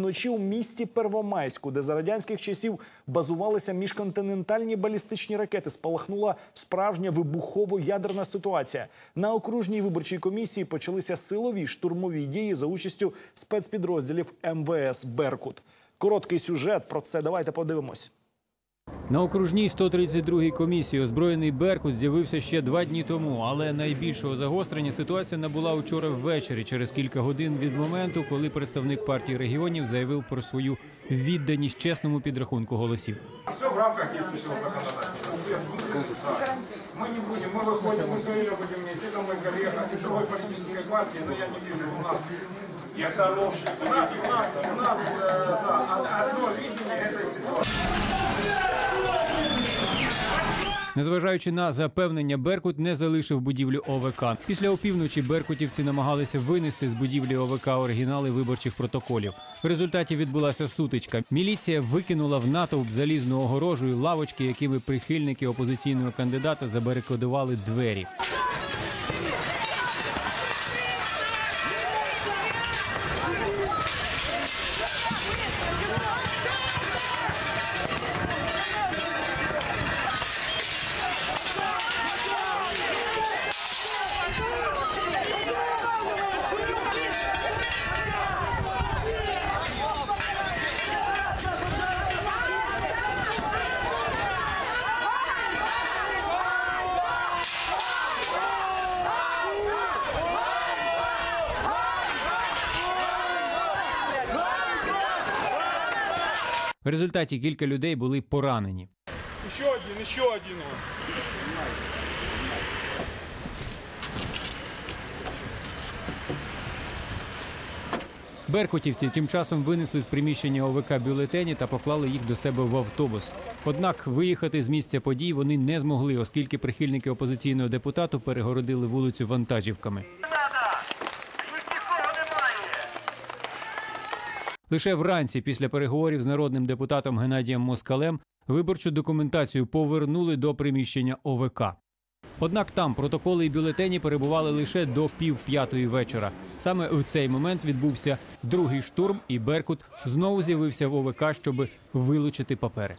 Вночі у місті Первомайську, де за радянських часів базувалися міжконтинентальні балістичні ракети, спалахнула справжня вибухово-ядерна ситуація. На окружній виборчій комісії почалися силові штурмові дії за участю спецпідрозділів МВС Беркут. Короткий сюжет про це давайте подивимось. На окружній 132-й комісії озброєний Беркут з'явився ще два дні тому, але найбільшого загострення ситуація набула учора ввечері, через кілька годин від моменту, коли представник партії регіонів заявив про свою відданість чесному підрахунку голосів. Все в рамках действующего законодательства. Свет будет? Да. Мы не будем, мы выходим, мы все время будем вместе. Это мой коллега из другой политической партии, но я не вижу у нас. Я хороший. У нас, у нас, у нас э, да, од- одно видение этой ситуации. Незважаючи на запевнення, Беркут не залишив будівлю ОВК. Після опівночі беркутівці намагалися винести з будівлі ОВК оригінали виборчих протоколів. В результаті відбулася сутичка. Міліція викинула в натовп залізну огорожу і лавочки, якими прихильники опозиційного кандидата забарикадували двері. В результаті кілька людей були поранені. Еще один, еще один. Беркутівці тим часом винесли з приміщення ОВК бюлетені та поклали їх до себе в автобус. Однак виїхати з місця подій вони не змогли, оскільки прихильники опозиційного депутату перегородили вулицю вантажівками. Лише вранці, після переговорів з народним депутатом Геннадієм Москалем, виборчу документацію повернули до приміщення ОВК. Однак там протоколи і бюлетені перебували лише до пів п'ятої вечора. Саме в цей момент відбувся другий штурм, і Беркут знову з'явився в ОВК, щоб вилучити папери.